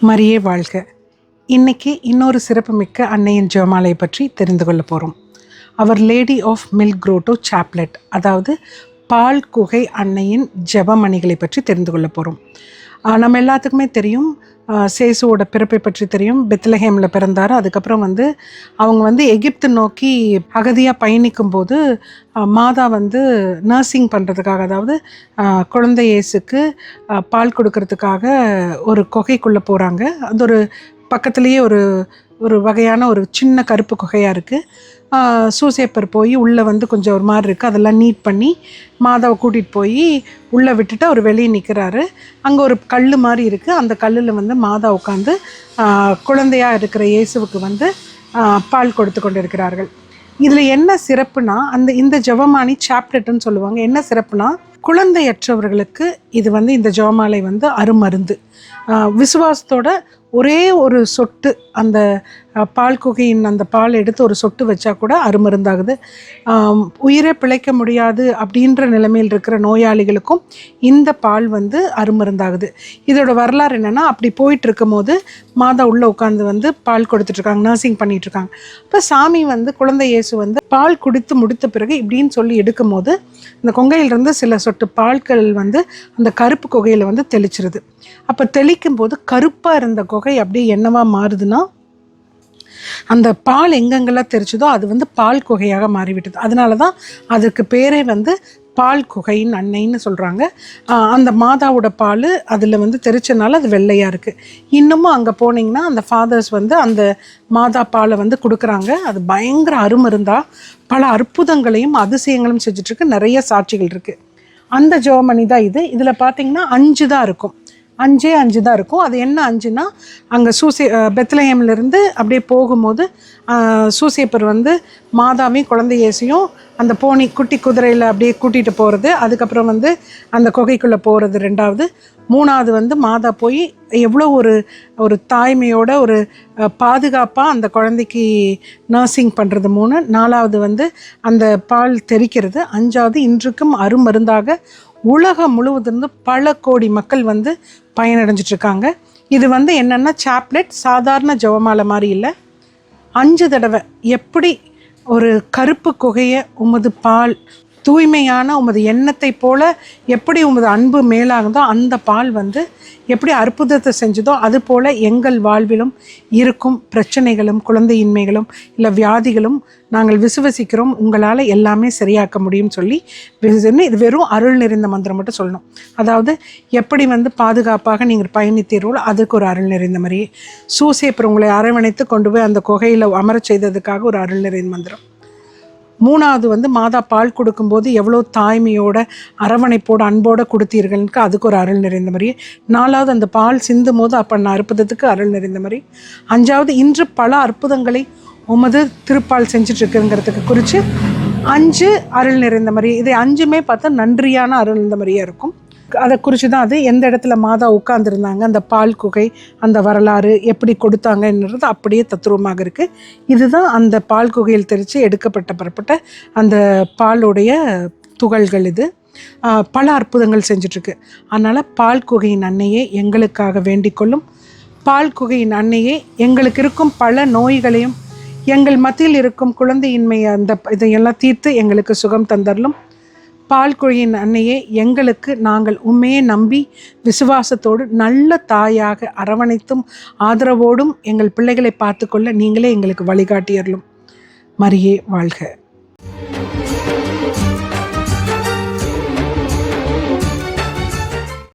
மரியே வாழ்க. இன்னைக்கு இன்னொரு சிறப்புமிக்க அன்னையின் ஜெபமாலை பற்றி தெரிந்து கொள்ள போகிறோம் அவர் lady of milk grotto chaplet அதாவது பால் குகை அன்னையின் ஜெபமணிகளை பற்றி தெரிந்து கொள்ள போகிறோம் நம்ம எல்லாத்துக்குமே தெரியும். சேசுவோட பிறப்பை பற்றி தெரியும். பெத்லஹேமில் பிறந்தார். அதுக்கப்புறம் வந்து அவங்க வந்து எகிப்து நோக்கி அகதியாக பயணிக்கும் போது மாதா வந்து நர்சிங் பண்ணுறதுக்காக அதாவது குழந்தை இயேசுக்கு பால் கொடுக்கறதுக்காக ஒரு குகைக்குள்ளே போகிறாங்க அது ஒரு பக்கத்துலேயே ஒரு ஒரு வகையான ஒரு சின்ன கருப்பு குகையாக இருக்குது சூசேப்பர் போய் உள்ளே வந்து கொஞ்சம் ஒரு மாதிரி இருக்குது அதெல்லாம் நீட் பண்ணி மாதாவை கூட்டிகிட்டு போய் உள்ளே விட்டுட்டு அவர் வெளியே நிற்கிறாரு அங்கே ஒரு கல் மாதிரி இருக்குது அந்த கல்லில் வந்து மாதா உட்காந்து குழந்தையாக இருக்கிற இயேசுவுக்கு வந்து பால் கொடுத்து கொண்டு இருக்கிறார்கள் இதில் என்ன சிறப்புனா அந்த இந்த ஜவமானி சாப்லெட்டுன்னு சொல்லுவாங்க. என்ன சிறப்புனா குழந்தையற்றவர்களுக்கு இது வந்து இந்த ஜவமாலை வந்து அருமருந்து. விசுவாசத்தோட ஒரே ஒரு சொட்டு அந்த பால் குகையின் அந்த பால் எடுத்து ஒரு சொட்டு வச்சா கூட அருமருந்தாகுது. உயிரை உயிரே பிழைக்க முடியாது அப்படின்ற நிலைமையில் இருக்கிற நோயாளிகளுக்கும் இந்த பால் வந்து அருமருந்தாகுது. இதோட வரலாறு என்னென்னா அப்படி போயிட்டு இருக்கும்போது மாதா உள்ளே உட்காந்து வந்து பால் கொடுத்துட்ருக்காங்க நர்சிங் பண்ணிகிட்ருக்காங்க இருக்காங்க இப்போ சாமி வந்து குழந்தை இயேசு வந்து பால் குடித்து முடித்த பிறகு இப்படின்னு சொல்லி எடுக்கும்போது இந்த கொங்கையிலிருந்து சில சொட்டு பால்கள் வந்து அந்த கருப்பு குகையில் வந்து தெளிச்சிருது. அப்போ தெளிக்கும் போது கருப்பாக இருந்த குகை அப்படியே என்னவா மாறுதுன்னா அந்த பால் எங்கெங்கெல்லாம் தெரிச்சதோ அது வந்து பால் குகையாக மாறிவிட்டது. அதனால தான் அதுக்கு பேரே வந்து பால் குகையின் அன்னைன்னு சொல்கிறாங்க அந்த மாதாவோட பால் அதில் வந்து தெரிச்சனால அது வெள்ளையாக இருக்குது இன்னமும் அங்கே போனீங்கன்னா அந்த ஃபாதர்ஸ் வந்து அந்த மாதா பாலை வந்து கொடுக்குறாங்க. அது பயங்கர அருமருந்தா பல அற்புதங்களையும் அதிசயங்களும் செஞ்சிட்ருக்கு நிறைய சாட்சிகள் இருக்குது அந்த ஜோமணி தான் இது. இதில் பார்த்தீங்கன்னா அஞ்சு தான் இருக்கும். அஞ்சே அஞ்சு தான் இருக்கும். அது என்ன அஞ்சுனா அங்கே சூசே பெத்லஹேம்லேருந்து அப்படியே போகும்போது சூசியப்பர் வந்து மாதாவையும் குழந்தை இயேசையும் அந்த போனி குட்டி குதிரையில் அப்படியே கூட்டிகிட்டு போகிறது அதுக்கப்புறம் வந்து அந்த குகைக்குள்ளே போகிறது ரெண்டாவது. மூணாவது வந்து மாதா போய் எவ்வளோ ஒரு ஒரு தாய்மையோட ஒரு பாதுகாப்பாக அந்த குழந்தைக்கு நர்சிங் பண்ணுறது மூணு. நாலாவது வந்து அந்த பால் தெறிக்கிறது. அஞ்சாவது இன்றுக்கும் அருமருந்தாக உலகம் முழுவதிலிருந்து பல கோடி மக்கள் வந்து பயனடைஞ்சிட்டு இருக்காங்க இது வந்து என்னென்னா சாப்லெட் சாதாரண ஜவமாலை மாதிரி இல்லை. அஞ்சு தடவை எப்படி ஒரு கருப்பு குகையை உமது பால் தூய்மையான உமது எண்ணத்தை போல எப்படி உமது அன்பு மேலாகுதோ அந்த பால் வந்து எப்படி அற்புதத்தை செஞ்சதோ அது போல் எங்கள் வாழ்விலும் இருக்கும் பிரச்சனைகளும் குழந்தையின்மைகளும் இல்லை வியாதிகளும் நாங்கள் விசுவசிக்கிறோம். உங்களால் எல்லாமே சரியாக்க முடியும்னு சொல்லி இது வெறும் அருள் நிறைந்த மந்திரம் மட்டும் சொல்லணும். அதாவது எப்படி வந்து பாதுகாப்பாக நீங்கள் பயணித்தீர்களோ அதுக்கு ஒரு அருள் நிறைந்த மாதிரியே. சூசேப்பர் உங்களை அரவணைத்து கொண்டு போய் அந்த குகையில் அமரச் செய்ததுக்காக ஒரு அருள் நிறைந்த மந்திரம். மூணாவது வந்து மாதா பால் கொடுக்கும்போது எவ்வளோ தாய்மையோட அரவணைப்போட அன்போட கொடுத்தீர்கள்னுக்கு அதுக்கு ஒரு அருள் நிறைந்த மாதிரி. நாலாவது அந்த பால் சிந்தும் போது அப்போ நான் அற்புதத்துக்கு அருள் நிறைந்த மாதிரி. அஞ்சாவது இன்று பல அற்புதங்களை உமது திருப்பால் செஞ்சிட்ருக்குங்கிறதுக்கு குறித்து அஞ்சு அருள் நிறைந்த மாதிரி. இதை அஞ்சுமே பார்த்தா நன்றியான அருள் நிறைந்த மாதிரியே இருக்கும். அதை குறித்து தான் அது எந்த இடத்துல மாதா உட்கார்ந்துருந்தாங்க அந்த பால் குகை அந்த வரலாறு எப்படி கொடுத்தாங்கன்றது அப்படியே தத்துருவமாக இருக்குது இதுதான் அந்த பால் குகையில் தெரித்து எடுக்கப்பட்ட பெறப்பட்ட அந்த பாலுடைய துகள்கள் இது. பல அற்புதங்கள் செஞ்சிட்ருக்கு. அதனால் பால் குகையின் அன்னையே எங்களுக்காக வேண்டிக் கொள்ளும். பால் குகையின் அன்னையே எங்களுக்கு இருக்கும் பல நோய்களையும் எங்கள் மத்தியில் இருக்கும் குழந்தையின்மை அந்த இதையெல்லாம் தீர்த்து எங்களுக்கு சுகம் தந்தரலும். பால் குழியின் அன்னையே எங்களுக்கு நாங்கள் உண்மையை நம்பி விசுவாசத்தோடு நல்ல தாயாக அரவணைத்தும் ஆதரவோடும் எங்கள் பிள்ளைகளை பார்த்துக்கொள்ள நீங்களே எங்களுக்கு வழிகாட்டியறலும் மரியே வாழ்க.